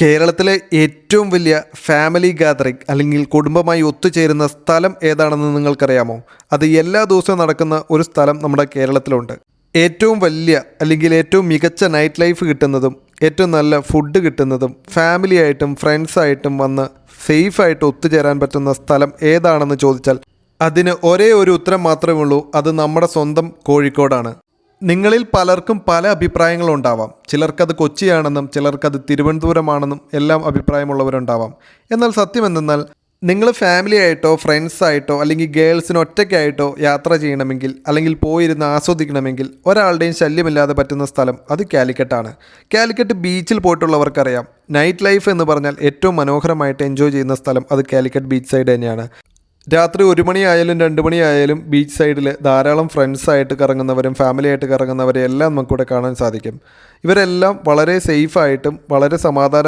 കേരളത്തിലെ ഏറ്റവും വലിയ ഫാമിലി ഗാദറിംഗ് അല്ലെങ്കിൽ കുടുംബമായി ഒത്തുചേരുന്ന സ്ഥലം ഏതാണെന്ന് നിങ്ങൾക്കറിയാമോ? അത് എല്ലാ ദിവസവും നടക്കുന്ന ഒരു സ്ഥലം നമ്മുടെ കേരളത്തിലുണ്ട്. ഏറ്റവും വലിയ അല്ലെങ്കിൽ ഏറ്റവും മികച്ച നൈറ്റ് ലൈഫ് കിട്ടുന്നതും ഏറ്റവും നല്ല ഫുഡ് കിട്ടുന്നതും ഫാമിലി ആയിട്ടും ഫ്രണ്ട്സായിട്ടും വന്ന് സേഫായിട്ട് ഒത്തുചേരാൻ പറ്റുന്ന സ്ഥലം ഏതാണെന്ന് ചോദിച്ചാൽ അതിന് ഒരേ ഒരു ഉത്തരം മാത്രമേ ഉള്ളൂ. അത് നമ്മുടെ സ്വന്തം കോഴിക്കോടാണ്. നിങ്ങളിൽ പലർക്കും പല അഭിപ്രായങ്ങളുണ്ടാവാം. ചിലർക്കത് കൊച്ചിയാണെന്നും ചിലർക്കത് തിരുവനന്തപുരമാണെന്നും എല്ലാം അഭിപ്രായമുള്ളവരുണ്ടാവാം. എന്നാൽ സത്യം എന്തെന്നാൽ നിങ്ങൾ ഫാമിലി ആയിട്ടോ ഫ്രണ്ട്സ് ആയിട്ടോ അല്ലെങ്കിൽ ഗേൾസിന് ഒറ്റയ്ക്കായിട്ടോ യാത്ര ചെയ്യണമെങ്കിൽ അല്ലെങ്കിൽ പോയിരുന്ന് ആസ്വദിക്കണമെങ്കിൽ ഒരാളുടെയും ശല്യമില്ലാതെ പറ്റുന്ന സ്ഥലം അത് കാലിക്കറ്റാണ്. കാലിക്കറ്റ് ബീച്ചിൽ പോയിട്ടുള്ളവർക്കറിയാം. നൈറ്റ് ലൈഫ് എന്ന് പറഞ്ഞാൽ ഏറ്റവും മനോഹരമായിട്ട് എൻജോയ് ചെയ്യുന്ന സ്ഥലം അത് കാലിക്കറ്റ് ബീച്ച് സൈഡ് തന്നെയാണ്. രാത്രി ഒരു മണിയായാലും രണ്ട് മണിയായാലും ബീച്ച് സൈഡിൽ ധാരാളം ഫ്രണ്ട്സായിട്ട് കറങ്ങുന്നവരും ഫാമിലി ആയിട്ട് കറങ്ങുന്നവരെയെല്ലാം നമുക്കിവിടെ കാണാൻ സാധിക്കും. ഇവരെല്ലാം വളരെ സേഫായിട്ടും വളരെ സമാധാന